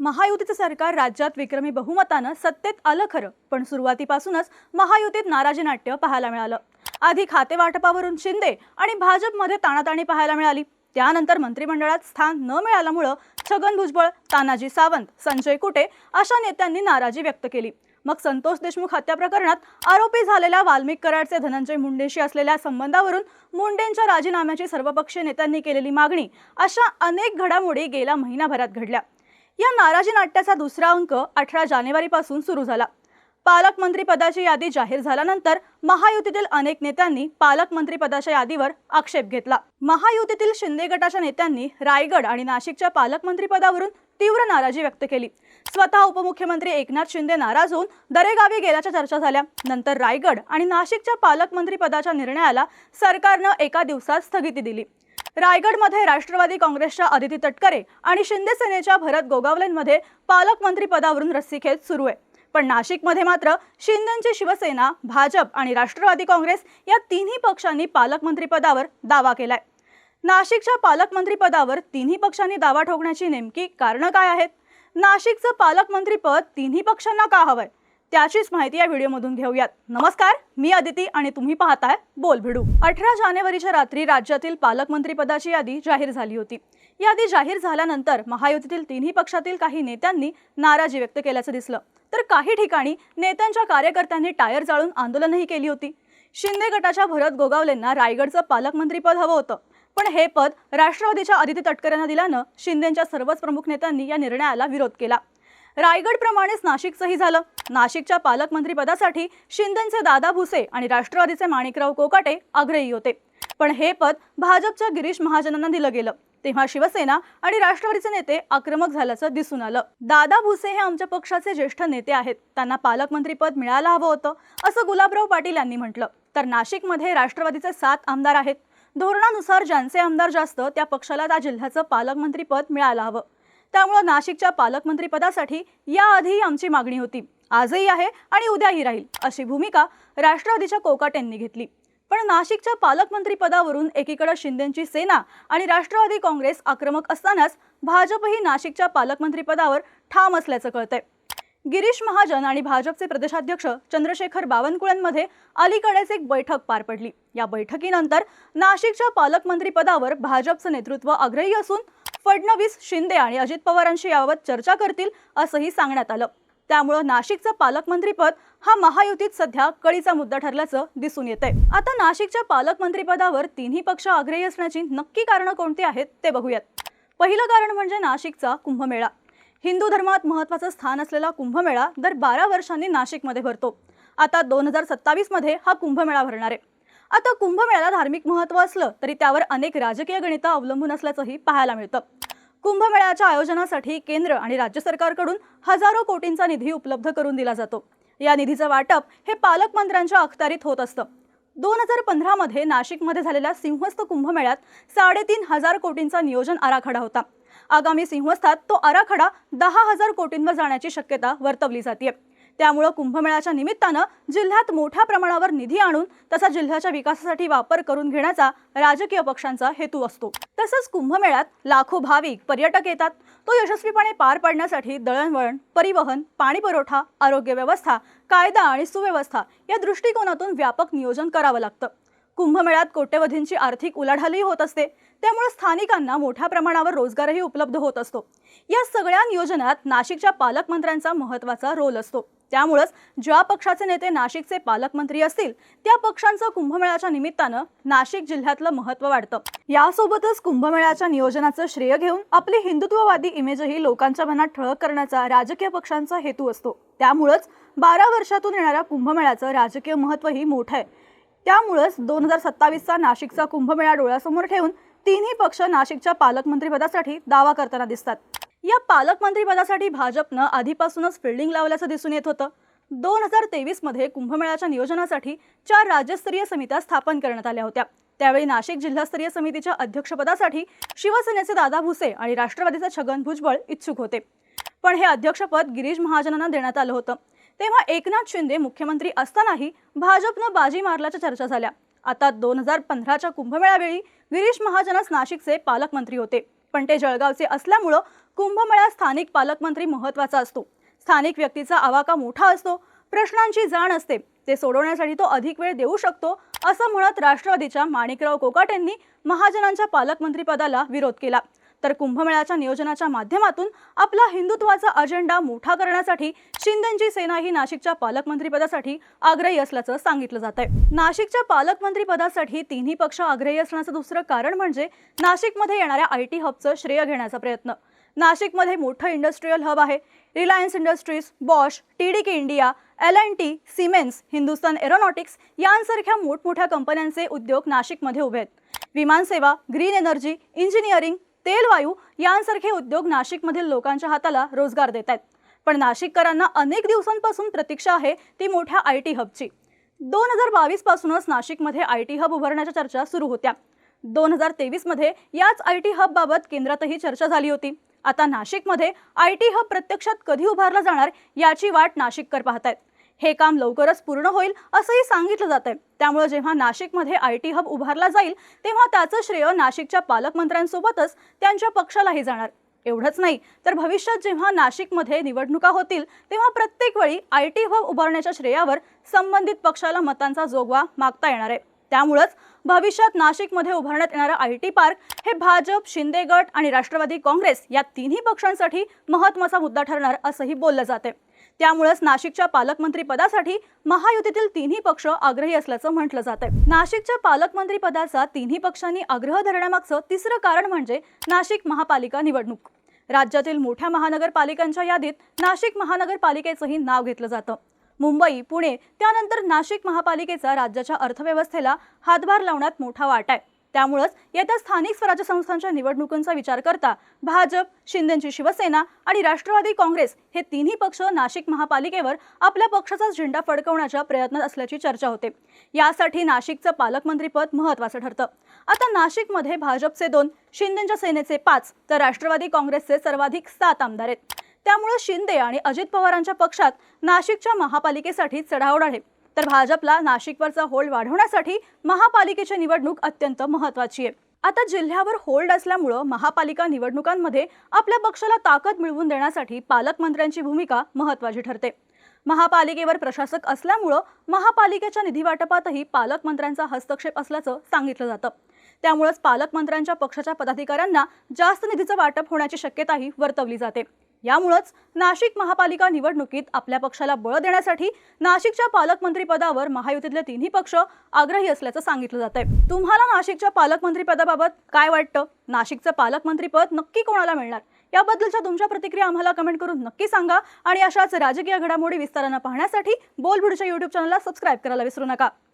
महायुतीचं सरकार राज्यात विक्रमी बहुमतानं सत्तेत आलं खरं पण सुरुवातीपासूनच महायुतीत नाराजी नाट्य पाहायला मिळालं. आधी खाते वाटपावरून शिंदे आणि भाजपमध्ये ताणाताणी पाहायला मिळाली. त्यानंतर मंत्रिमंडळात स्थान न मिळाल्यामुळं छगन भुजबळ तानाजी सावंत संजय कुटे अशा नेत्यांनी नाराजी व्यक्त केली. मग संतोष देशमुख हत्या प्रकरणात आरोपी झालेल्या वाल्मिक कराडचे धनंजय मुंडेशी असलेल्या संबंधावरून मुंडेंच्या राजीनाम्याची सर्वपक्षीय नेत्यांनी केलेली मागणी अशा अनेक घडामोडी गेल्या महिनाभरात घडल्या. या नाराजी नाट्याचा दुसरा अंक अठरा जानेवारीपासून सुरू झाला. पालकमंत्रीपदाची यादी जाहीर झाल्यानंतर महायुतीतील अनेक नेत्यांनी पालकमंत्रीपदाच्या यादीवर आक्षेप घेतला. महायुतीतील शिंदे गटाच्या नेत्यांनी रायगड आणि नाशिकच्या पालकमंत्रीपदावरून तीव्र नाराजी व्यक्त केली. स्वतः उपमुख्यमंत्री एकनाथ शिंदे नाराज होऊन दरेगावी गेल्याच्या चर्चा झाल्या. नंतर रायगड आणि नाशिकच्या पालकमंत्रीपदाच्या निर्णयाला सरकारनं एका दिवसात स्थगिती दिली. रायगडमध्ये राष्ट्रवादी काँग्रेसच्या अदिती तटकरे आणि शिंदे सेनेच्या भरत गोगावलेंमध्ये पालकमंत्री पदावरून रस्सीखेच सुरू आहे. पण नाशिकमध्ये मात्र शिंदेची शिवसेना भाजप आणि राष्ट्रवादी काँग्रेस या तिन्ही पक्षांनी पालकमंत्रीपदावर दावा केलाय. नाशिकच्या पालकमंत्रीपदावर तिन्ही पक्षांनी दावा ठोकण्याची नेमकी कारणं काय आहेत? नाशिकचं पालकमंत्रीपद तिन्ही पक्षांना का हवंय? त्याचीच माहिती या व्हिडिओमधून घेऊयात. नमस्कार मी अदिती आणि तुम्ही पाहताय बोल भिडू अठरा जानेवारीच्या रात्री राज्यातील पालकमंत्रीपदाची यादी जाहीर झाली होती. यादी जाहीर झाल्यानंतर महायुतीतील तिन्ही पक्षातील काही नेत्यांनी नाराजी व्यक्त केल्याचं दिसलं. तर काही ठिकाणी नेत्यांच्या कार्यकर्त्यांनी टायर जाळून आंदोलनही केली होती. शिंदे गटाच्या भरत गोगावलेंना रायगडचं पालकमंत्रीपद हवं होतं. पण हे पद राष्ट्रवादीच्या अदिती तटकऱ्यांना दिल्यानं शिंदेच्या सर्वच प्रमुख नेत्यांनी या निर्णयाला विरोध केला. रायगडप्रमाणेच नाशिकचंही झालं. नाशिकच्या पालकमंत्रीपदासाठी शिंदेंचे शिंदेचे दादा भुसे आणि राष्ट्रवादीचे माणिकराव कोकाटे आग्रही होते. पण हे पद भाजपच्या गिरीश महाजनांना दिलं गेलं. तेव्हा शिवसेना आणि राष्ट्रवादीचे नेते आक्रमक झाल्याचं दिसून आलं. दादा भुसे हे आमच्या पक्षाचे ज्येष्ठ नेते आहेत. त्यांना पालकमंत्रीपद मिळायला हवं होतं असं गुलाबराव पाटील यांनी म्हटलं. तर नाशिकमध्ये राष्ट्रवादीचे सात आमदार आहेत. धोरणानुसार ज्यांचे आमदार जास्त त्या पक्षाला त्या जिल्ह्याचं पालकमंत्रीपद मिळायला हवं. त्यामुळं नाशिकच्या पालकमंत्रीपदासाठी याआधीही आमची मागणी होती. आजही आहे आणि उद्याही राहील अशी भूमिका राष्ट्रवादीच्या कोकाटेंनी घेतली. पण नाशिकच्या पालकमंत्रीपदावरून एकीकडे शिंदेची सेना आणि राष्ट्रवादी काँग्रेस आक्रमक असतानाच भाजपही नाशिकच्या पालकमंत्रीपदावर ठाम असल्याचं कळतंय. गिरीश महाजन आणि भाजपचे प्रदेशाध्यक्ष चंद्रशेखर बावनकुळेंमध्ये अलीकडेच एक बैठक पार पडली. या बैठकीनंतर नाशिकच्या पालकमंत्रीपदावर भाजपचं नेतृत्व आग्रही असून फडणवीस शिंदे आणि अजित पवारांशी याबाबत चर्चा करतील असंही सांगण्यात आलं. त्यामुळं नाशिकचं पालकमंत्रीपद हा महायुतीत सध्या कळीचा मुद्दा ठरल्याचं दिसून येत आहे आता नाशिकच्या पालकमंत्रीपदावर तिन्ही पक्ष आग्रही असण्याची नक्की कारणं कोणती आहेत ते बघूयात. पहिलं कारण म्हणजे नाशिकचा कुंभमेळा. हिंदू धर्मात महत्त्वाचं स्थान असलेला कुंभमेळा दर बारा वर्षांनी नाशिकमध्ये भरतो. आता दोन हजार सत्तावीसमध्ये हा कुंभमेळा भरणार आहे. आता कुंभमेळ्याला धार्मिक महत्त्व असलं तरी त्यावर अनेक राजकीय गणितं अवलंबून असल्याचंही पाहायला मिळतं. कुंभमेळ्याच्या आयोजनासाठी केंद्र आणि राज्य सरकारकडून हजारो कोटींचा निधी उपलब्ध करून दिला जातो. या निधीचं वाटप हे पालकमंत्र्यांच्या अखत्यारीत होत असतं. दोन हजार पंधरामध्ये नाशिकमध्ये झालेल्या सिंहस्थ कुंभमेळ्यात साडेतीन हजार कोटींचा नियोजन आराखडा होता. आगामी सिंहस्थात तो आराखडा दहा हजार कोटींवर जाण्याची शक्यता वर्तवली जाते त्यामुळं कुंभमेळ्याच्या निमित्तानं जिल्ह्यात मोठ्या प्रमाणावर निधी आणून तसा जिल्ह्याच्या विकासासाठी वापर करून घेण्याचा राजकीय पक्षांचा हेतू असतो. तसंच कुंभमेळ्यात लाखो भाविक पर्यटक येतात. तो यशस्वीपणे पार पाडण्यासाठी दळणवळण परिवहन पाणी पुरवठा आरोग्य व्यवस्था कायदा आणि सुव्यवस्था या दृष्टिकोनातून व्यापक नियोजन करावं लागतं. कुंभमेळ्यात कोट्यवधींची आर्थिक उलाढालही होत असते. त्यामुळे स्थानिकांना मोठ्या प्रमाणावर रोजगारही उपलब्ध होत असतो. या सगळ्या नियोजनात नाशिकच्या पालकमंत्र्यांचा महत्त्वाचा रोल असतो. त्यामुळंच ज्या पक्षाचे नेते नाशिकचे पालकमंत्री असतील त्या पक्षांचं कुंभमेळ्याच्या निमित्तानं नाशिक जिल्ह्यातलं महत्त्व वाढतं. यासोबतच कुंभमेळ्याच्या नियोजनाचं श्रेय घेऊन आपली हिंदुत्ववादी इमेजही लोकांच्या मनात ठळक करण्याचा राजकीय पक्षांचा हेतू असतो. त्यामुळंच बारा वर्षातून येणाऱ्या कुंभमेळ्याचं राजकीय महत्त्वही मोठं आहे. त्यामुळंच दोन हजार सत्तावीसचा नाशिकचा कुंभमेळा डोळ्यासमोर ठेवून तिन्ही पक्ष नाशिकच्या पालकमंत्रीपदासाठी दावा करताना दिसतात. या पालकमंत्रीपदासाठी भाजपनं आधीपासूनच फिल्डिंग लावल्याचं दिसून येत होतं. दोन हजार तेवीसमध्ये कुंभमेळ्याच्या नियोजनासाठी चार राज्यस्तरीय समित्या स्थापन करण्यात आल्या होत्या. त्यावेळी नाशिक जिल्हास्तरीय समितीच्या अध्यक्षपदासाठी शिवसेनेचे दादा भुसे आणि राष्ट्रवादीचे छगन भुजबळ इच्छुक होते. पण हे अध्यक्षपद गिरीश महाजनांना देण्यात आलं होतं. तेव्हा एकनाथ शिंदे मुख्यमंत्री असतानाही भाजपनं बाजी मारल्याच्या चर्चा झाल्या. आता दोन हजार पंधराच्या कुंभमेळ्यावेळी गिरीश महाजनच नाशिकचे पालकमंत्री होते. पण ते जळगावचे असल्यामुळं कुंभमेळा स्थानिक पालकमंत्री महत्त्वाचा असतो. स्थानिक व्यक्तीचा आवाका मोठा असतो. प्रश्नांची जाण असते. ते सोडवण्यासाठी तो अधिक वेळ देऊ शकतो असं म्हणत राष्ट्रवादीच्या माणिकराव कोकाट यांनी महाजनांच्या पालकमंत्रीपदाला विरोध केला. तर कुंभमेळ्याच्या नियोजनाच्या माध्यमातून आपला हिंदुत्वाचा अजेंडा मोठा करण्यासाठी शिंदेची सेना ही नाशिकच्या पालकमंत्रीपदासाठी आग्रही असल्याचं सांगितलं जात आहे नाशिकच्या पालकमंत्रीपदासाठी तिन्ही पक्ष आग्रही असण्याचं दुसरं कारण म्हणजे नाशिकमध्ये येणाऱ्या आय टी हबचं श्रेय घेण्याचा प्रयत्न. नाशिकमध्ये मोठं इंडस्ट्रीयल हब आहे. Reliance Industries Bosch T D K India L and T Siemens Hindustan Aeronautics यांसारख्या मोठमोठ्या कंपन्यांचे उद्योग नाशिकमध्ये उभे आहेत. विमानसेवा ग्रीन एनर्जी इंजिनिअरिंग तेलवायू यांसारखे उद्योग नाशिकमधील लोकांच्या हाताला रोजगार देत आहेत. पण नाशिककरांना अनेक दिवसांपासून प्रतीक्षा आहे ती मोठ्या आय टी हबची दोन हजार बावीस पासूनच नाशिकमध्ये आय टी हब उभारण्याच्या चर्चा सुरू होत्या. दोन हजार तेवीसमध्ये याच आय टी हबबाबत केंद्रातही चर्चा झाली होती. आता नाशिकमध्ये आय टी हब प्रत्यक्षात कधी उभारला जाणार याची वाट नाशिककर पाहतायत. हे काम लवकरच पूर्ण होईल असंही सांगितलं जात आहे त्यामुळे जेव्हा नाशिकमध्ये आय टी हब उभारला जाईल तेव्हा त्याचं श्रेय नाशिकच्या पालकमंत्र्यांसोबतच त्यांच्या पक्षालाही जाणार. एवढंच नाही तर भविष्यात जेव्हा नाशिकमध्ये निवडणुका होतील तेव्हा प्रत्येक वेळी आय टी हब उभारण्याच्या श्रेयावर संबंधित पक्षाला मतांचा जोगवा मागता येणार आहे. त्यामुळंच भविष्यात नाशिकमध्ये उभारण्यात येणारं आय टी पार्क हे भाजप शिंदे गट आणि राष्ट्रवादी काँग्रेस या तिन्ही पक्षांसाठी महत्त्वाचा मुद्दा ठरणार असंही बोललं जाते त्यामुळेच नाशिकच्या पालकमंत्री पदासाठी महायुतीतील तिन्ही पक्ष आग्रही असल्याचं म्हटलं जात आहे नाशिकच्या पालकमंत्री पदाचा तिन्ही पक्षांनी आग्रह धरण्यामागचं तिसरं कारण म्हणजे नाशिक महापालिका निवडणूक. राज्यातील मोठ्या महानगरपालिकांच्या यादीत नाशिक महानगरपालिकेचंही नाव घेतलं जातं. मुंबई पुणे त्यानंतर नाशिक महापालिकेचा राज्याच्या अर्थव्यवस्थेला हातभार लावण्यात मोठा वाटा आहे. त्यामुळंच येत्या स्थानिक स्वराज्य संस्थांच्या निवडणुकांचा विचार करता भाजप शिंदेची शिवसेना आणि राष्ट्रवादी काँग्रेस हे तिन्ही पक्ष नाशिक महापालिकेवर आपल्या पक्षाचा झेंडा फडकवण्याच्या प्रयत्नात असल्याची चर्चा होते. यासाठी नाशिकचं पालकमंत्रीपद महत्त्वाचं ठरतं. आता नाशिकमध्ये भाजपचे दोन शिंदेच्या सेनेचे पाच तर राष्ट्रवादी काँग्रेसचे सर्वाधिक सात आमदार आहेत. त्यामुळे शिंदे आणि अजित पवारांच्या पक्षात नाशिकच्या महापालिकेसाठी चढाओढ आहे. तर भाजपला नाशिकवरचा होल्ड वाढवण्यासाठी महापालिकेची निवडणूक अत्यंत महत्वाची आहे. आता जिल्ह्यावर होल्ड असल्यामुळं महापालिका निवडणुकांमध्ये आपल्या पक्षाला ताकद मिळवून देण्यासाठी पालकमंत्र्यांची भूमिका महत्वाची ठरते. महापालिकेवर प्रशासक असल्यामुळं महापालिकेच्या निधी वाटपातही पालकमंत्र्यांचा हस्तक्षेप असल्याचं सांगितलं जातं. त्यामुळंच पालकमंत्र्यांच्या पक्षाच्या पदाधिकाऱ्यांना जास्त निधीचं वाटप होण्याची शक्यताही वर्तवली जाते. यामुळंच नाशिक महापालिका निवडणुकीत आपल्या पक्षाला बळ देण्यासाठी नाशिकच्या पालकमंत्रीपदावर महायुतीतले तिन्ही पक्ष आग्रही असल्याचं सांगितलं जात आहे तुम्हाला नाशिकच्या पालकमंत्रीपदाबाबत काय वाटतं? नाशिकचं पालकमंत्रीपद नक्की कोणाला मिळणार? याबद्दलच्या तुमच्या प्रतिक्रिया आम्हाला कमेंट करून नक्की सांगा आणि अशाच राजकीय घडामोडी विस्तारानं पाहण्यासाठी बोलबुडच्या युट्यूब चॅनलला सबस्क्राईब करायला विसरू नका.